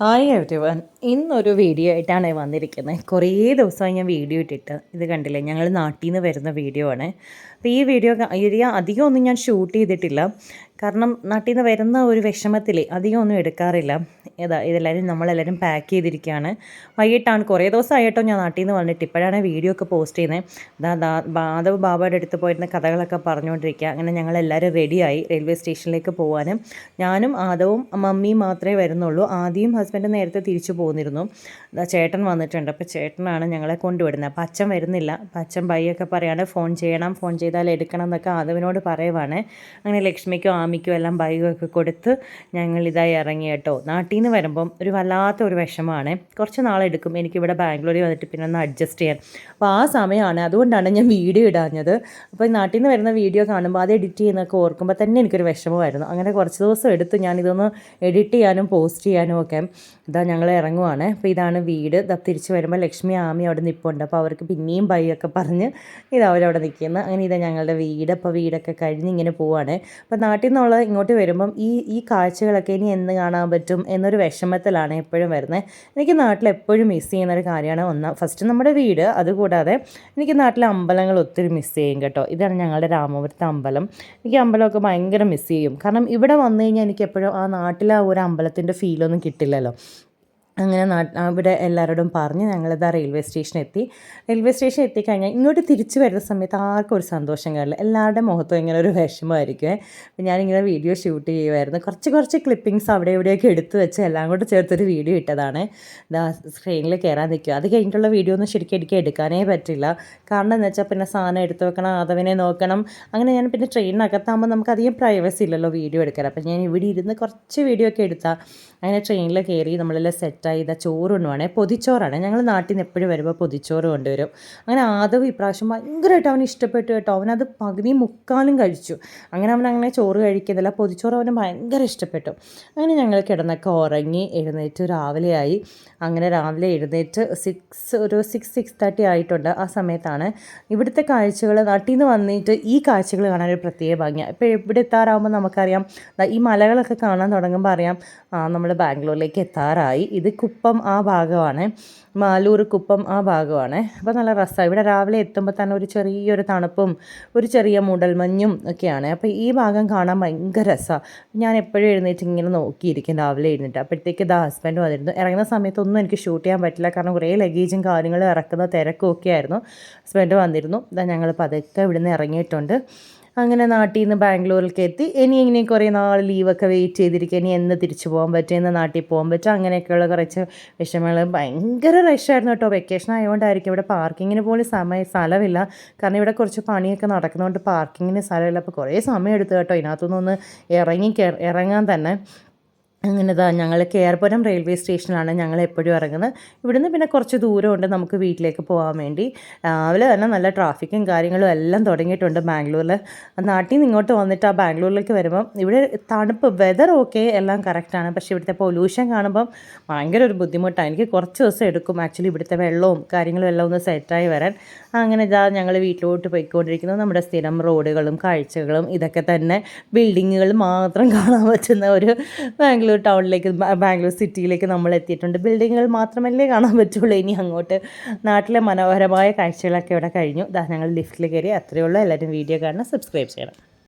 Hi everyone ഇന്നൊരു video ആയിട്ടാണ് വന്നിരിക്കുന്നത്. കുറേ ദിവസമായി ഞാൻ വീഡിയോ ഇട്ടിട്ട്. ഇത് കണ്ടില്ലേ? ഞങ്ങൾ നാട്ടിൽ നിന്ന് വരുന്ന വീഡിയോ ആണ്. അപ്പോൾ ഈ വീഡിയോ ഏരിയ അധികം ഒന്നും ഞാൻ ഷൂട്ട് ചെയ്തിട്ടില്ല. കാരണം നാട്ടിൽ നിന്ന് വരുന്ന ഒരു വിഷമത്തിൽ അധികം ഒന്നും എടുക്കാറില്ല. ഏതാ ഇതെല്ലാവരും നമ്മളെല്ലാവരും പാക്ക് ചെയ്തിരിക്കുകയാണ്. വൈകിട്ടാണ് കുറേ ദിവസമായിട്ടോ ഞാൻ നാട്ടിൽ നിന്ന് വന്നിട്ട്. ഇപ്പോഴാണ് വീഡിയോ ഒക്കെ പോസ്റ്റ് ചെയ്യുന്നത് മാധവ് ബാബയുടെ അടുത്ത് പോയിരുന്ന കഥകളൊക്കെ പറഞ്ഞുകൊണ്ടിരിക്കുക. അങ്ങനെ ഞങ്ങളെല്ലാവരും റെഡിയായി റെയിൽവേ സ്റ്റേഷനിലേക്ക് പോകാനും ഞാനും ആദവും മമ്മിയും മാത്രമേ വരുന്നുള്ളൂ. ആദ്യം ഹസ്ബൻഡ് നേരത്തെ തിരിച്ചു പോന്നിരുന്നു. ചേട്ടൻ വന്നിട്ടുണ്ട്. അപ്പോൾ ചേട്ടനാണ് ഞങ്ങളെ കൊണ്ടുവിടുന്നത്. അപ്പം അച്ഛൻ വരുന്നില്ല. അപ്പം അച്ഛൻ ബൈയൊക്കെ പറയാണ് ഫോൺ ചെയ്യണം ഫോൺ ചെയ്താൽ എടുക്കണം എന്നൊക്കെ ആദവിനോട് പറയുവാണ്. അങ്ങനെ ലക്ഷ്മിക്കും ആമിക്കും എല്ലാം ബൈക്കൊക്കെ കൊടുത്ത് ഞങ്ങളിതായി ഇറങ്ങി കേട്ടോ. നാട്ടിൽ നിന്ന് വരുമ്പം ഒരു വല്ലാത്ത ഒരു വിഷമമാണ്. കുറച്ച് നാളെടുക്കും എനിക്കിവിടെ ബാംഗ്ലൂരിൽ വന്നിട്ട് പിന്നെ ഒന്ന് അഡ്ജസ്റ്റ് ചെയ്യാൻ. അപ്പോൾ ആ സമയമാണ്. അതുകൊണ്ടാണ് ഞാൻ വീഡിയോ ഇടാഞ്ഞത്. അപ്പോൾ നാട്ടിൽ നിന്ന് വരുന്ന വീഡിയോ കാണുമ്പോൾ അത് എഡിറ്റ് ചെയ്യുന്നൊക്കെ ഓർക്കുമ്പോൾ തന്നെ എനിക്കൊരു വിഷമമായിരുന്നു. അങ്ങനെ കുറച്ച് ദിവസം എടുത്ത് ഞാനിതൊന്ന് എഡിറ്റ് ചെയ്യാനും പോസ്റ്റ് ചെയ്യാനും ഒക്കെ ഇതാ ഞങ്ങൾ ഇറങ്ങുവാണ്. അപ്പോൾ ഇതാണ് വീട്. ഇതാ തിരിച്ച് വരുമ്പോൾ ലക്ഷ്മി ആമി അവിടെ നിൽപ്പുണ്ട് അപ്പോൾ അവർക്ക് പിന്നെയും ബൈ ഒക്കെ പറഞ്ഞ് ഇത് അവരവിടെ നിൽക്കുന്നു അങ്ങനെ ഇതാ ഞങ്ങളുടെ വീട്. അപ്പോൾ വീടൊക്കെ കഴിഞ്ഞ് ഇങ്ങനെ പോവാണ്. അപ്പോൾ നാട്ടിൽ നിന്നുള്ള ഇങ്ങോട്ട് വരുമ്പം ഈ ഈ കാഴ്ചകളൊക്കെ ഇനി എന്ന് കാണാൻ പറ്റും എന്നൊരു വിഷമത്തിലാണ് എപ്പോഴും വരുന്നത്. എനിക്ക് നാട്ടിൽ എപ്പോഴും മിസ് ചെയ്യുന്ന ഒരു കാര്യമാണ് ഒന്ന്. ഫസ്റ്റ് നമ്മുടെ വീട് അതുകൂടാതെ എനിക്ക് നാട്ടിലെ അമ്പലങ്ങൾ ഒത്തിരി മിസ് ചെയ്യും കേട്ടോ. ഇതാണ് ഞങ്ങളുടെ രാമപുരത്തെ അമ്പലം. എനിക്ക് അമ്പലമൊക്കെ ഭയങ്കര മിസ് ചെയ്യും. കാരണം ഇവിടെ വന്നു കഴിഞ്ഞാൽ എനിക്ക് എപ്പോഴും ആ നാട്ടിലെ ആ ഒരു അമ്പലത്തിന്റെ ഫീലൊന്നും കിട്ടില്ലല്ലോ. അങ്ങനെ അവിടെ എല്ലാവരോടും പറഞ്ഞ് ഞങ്ങളിത് ആ റെയിൽവേ സ്റ്റേഷൻ എത്തി. റെയിൽവേ സ്റ്റേഷൻ എത്തിക്കഴിഞ്ഞാൽ ഇങ്ങോട്ട് തിരിച്ചു വരുന്ന സമയത്ത് ആർക്കും ഒരു സന്തോഷം കാണില്ല. എല്ലാവരുടെ മുഖത്തും ഇങ്ങനെ ഒരു വിഷമമായിരിക്കും. അപ്പം ഞാനിങ്ങനെ വീഡിയോ ഷൂട്ട് ചെയ്യുമായിരുന്നു കുറച്ച് കുറച്ച് ക്ലിപ്പിങ്സ് അവിടെ എവിടെയൊക്കെ എടുത്ത് വെച്ച് എല്ലാം കൂടെ ചേർത്തൊരു വീഡിയോ ഇട്ടതാണ്. സ്ക്രീനിൽ കയറാൻ നിൽക്കുക. അത് കഴിഞ്ഞിട്ടുള്ള വീഡിയോ ഒന്നും ശരിക്കും എനിക്ക് എടുക്കാനേ പറ്റില്ല. കാരണം എന്ന് വെച്ചാൽ പിന്നെ സാധനം എടുത്ത് വെക്കണം അതവനെ നോക്കണം. അങ്ങനെ ഞാൻ പിന്നെ ട്രെയിനിനകത്താകുമ്പോൾ നമുക്ക് അധികം പ്രൈവസി ഇല്ലല്ലോ വീഡിയോ എടുക്കാൻ. അപ്പം ഞാൻ ഇവിടെ ഇരുന്ന് കുറച്ച് വീഡിയോ ഒക്കെ എടുത്താൽ അങ്ങനെ ട്രെയിനിൽ കയറി നമ്മളെല്ലാം സെറ്റായി ഇതാ ചോറ് കൊണ്ടുപോകണേ പൊതിച്ചോറാണ്. ഞങ്ങൾ നാട്ടിൽ നിന്ന് എപ്പോഴും വരുമ്പോൾ പൊതിച്ചോറ് കൊണ്ടുവരും. അങ്ങനെ ആദവ് ഇപ്രാവശ്യം ഭയങ്കരമായിട്ട് അവന് ഇഷ്ടപ്പെട്ടു കേട്ടോ. അവനത് പകുതി മുക്കാലും കഴിച്ചു. അങ്ങനെ അവൻ അങ്ങനെ ചോറ് കഴിക്കുന്നില്ല. പൊതിച്ചോറ് അവന് ഭയങ്കര ഇഷ്ടപ്പെട്ടു. അങ്ങനെ ഞങ്ങൾ കിടന്നൊക്കെ ഉറങ്ങി എഴുന്നേറ്റ് രാവിലെയായി അങ്ങനെ രാവിലെ എഴുന്നേറ്റ് സിക്സ് ഒരു സിക്സ് സിക്സ് തേർട്ടി ആയിട്ടുണ്ട് ആ സമയത്താണ്. ഇവിടുത്തെ കാഴ്ചകൾ നാട്ടിൽ നിന്ന് വന്നിട്ട് ഈ കാഴ്ചകൾ കാണാൻ ഒരു പ്രത്യേക ഭംഗിയാണ് ഇപ്പോൾ ഇവിടെ എത്താറാകുമ്പോൾ നമുക്കറിയാം. ഈ മലകളൊക്കെ കാണാൻ തുടങ്ങുമ്പോൾ അറിയാം. നമ്മൾ ബാംഗ്ലൂരിലേക്ക് എത്താറായി. ഇത് കുപ്പം ആ ഭാഗമാണ്. മാലൂർ കുപ്പം ആ ഭാഗമാണ്. അപ്പോൾ നല്ല രസമാണ് ഇവിടെ രാവിലെ എത്തുമ്പോൾ തന്നെ ഒരു ചെറിയൊരു തണുപ്പും ഒരു ചെറിയ മൂടൽമഞ്ഞും ഒക്കെയാണ്. അപ്പോൾ ഈ ഭാഗം കാണാൻ ഭയങ്കര രസമാണ് ഞാൻ എപ്പോഴും എഴുന്നേറ്റ് ഇങ്ങനെ നോക്കിയിരിക്കും രാവിലെ എഴുന്നേറ്റ്. അപ്പോഴത്തേക്ക് ഇതാ ഹസ്ബൻഡ് വന്നിരുന്നു. ഇറങ്ങുന്ന സമയത്തൊന്നും എനിക്ക് ഷൂട്ട് ചെയ്യാൻ പറ്റില്ല. കാരണം കുറേ ലഗേജും കാര്യങ്ങളും ഇറക്കുന്ന തിരക്കും ഒക്കെ ആയിരുന്നു ഹസ്ബൻഡ് വന്നിരുന്നു. ഇതാ ഞങ്ങൾ പതുക്കെ ഇവിടുന്ന് ഇറങ്ങിയിട്ടുണ്ട്. അങ്ങനെ നാട്ടിൽ നിന്ന് ബാംഗ്ലൂരിലേക്ക് എത്തി. ഇനി ഇങ്ങനെ കുറേ നാൾ ലീവൊക്കെ വെയിറ്റ് ചെയ്തിരിക്കുക ഇനി എന്ന് തിരിച്ചു പോകാൻ പറ്റും? എന്ന് നാട്ടിൽ പോകാൻ പറ്റും? അങ്ങനെയൊക്കെയുള്ള കുറച്ച് വിഷമങ്ങൾ ഭയങ്കര റഷായിരുന്നു കേട്ടോ. വെക്കേഷൻ ആയതുകൊണ്ടായിരിക്കും ഇവിടെ പാർക്കിങ്ങിന് പോലും സമയം സ്ഥലമില്ല. കാരണം ഇവിടെ കുറച്ച് പണിയൊക്കെ നടക്കുന്നതുകൊണ്ട് പാർക്കിങ്ങിന് സ്ഥലമില്ല. അപ്പോൾ കുറേ സമയം എടുത്തു കേട്ടോ. ഇതിനകത്തുനിന്ന് ഒന്ന് ഇറങ്ങി ഇറങ്ങാൻ തന്നെ. അങ്ങനെ ഇതാ ഞങ്ങൾ കേർപുരം റെയിൽവേ സ്റ്റേഷനിലാണ് ഞങ്ങൾ എപ്പോഴും ഇറങ്ങുന്നത്. ഇവിടുന്ന് പിന്നെ കുറച്ച് ദൂരമുണ്ട് നമുക്ക് വീട്ടിലേക്ക് പോകാൻ വേണ്ടി. രാവിലെ തന്നെ നല്ല ട്രാഫിക്കും കാര്യങ്ങളും എല്ലാം തുടങ്ങിയിട്ടുണ്ട് ബാംഗ്ലൂരിൽ നാട്ടിൽ നിന്ന് ഇങ്ങോട്ട് വന്നിട്ട് ആ ബാംഗ്ലൂരിലേക്ക് വരുമ്പം ഇവിടെ തണുപ്പ് വെതർ ഓക്കെ എല്ലാം കറക്റ്റാണ് പക്ഷേ ഇവിടുത്തെ പൊല്യൂഷൻ കാണുമ്പം ഭയങ്കര ഒരു ബുദ്ധിമുട്ടാണ്. എനിക്ക് കുറച്ച് ദിവസം എടുക്കും ആക്ച്വലി ഇവിടുത്തെ വെള്ളവും കാര്യങ്ങളും എല്ലാം ഒന്ന് സെറ്റായി വരാൻ. അങ്ങനെ ഇതാ ഞങ്ങൾ വീട്ടിലോട്ട് പോയിക്കൊണ്ടിരിക്കുന്നത്. നമ്മുടെ സ്ഥിരം റോഡുകളും കാഴ്ചകളും ഇതൊക്കെ തന്നെ ബിൽഡിങ്ങുകൾ മാത്രം കാണാൻ പറ്റുന്ന ഒരു ബാംഗ്ലൂർ ടൗണിലേക്ക് ബാംഗ്ലൂർ സിറ്റിയിലേക്ക് നമ്മൾ എത്തിയിട്ടുണ്ട്. ബിൽഡിങ്ങുകൾ മാത്രമല്ലേ കാണാൻ പറ്റുള്ളൂ. ഇനി അങ്ങോട്ട് നാട്ടിലെ മനോഹരമായ കാഴ്ചകളൊക്കെ ഇവിടെ കഴിഞ്ഞു. ഞങ്ങൾ ലിഫ്റ്റിൽ കയറി അത്രയേ ഉള്ളൂ. എല്ലാവരും വീഡിയോ കാണണം സബ്സ്ക്രൈബ് ചെയ്യണം.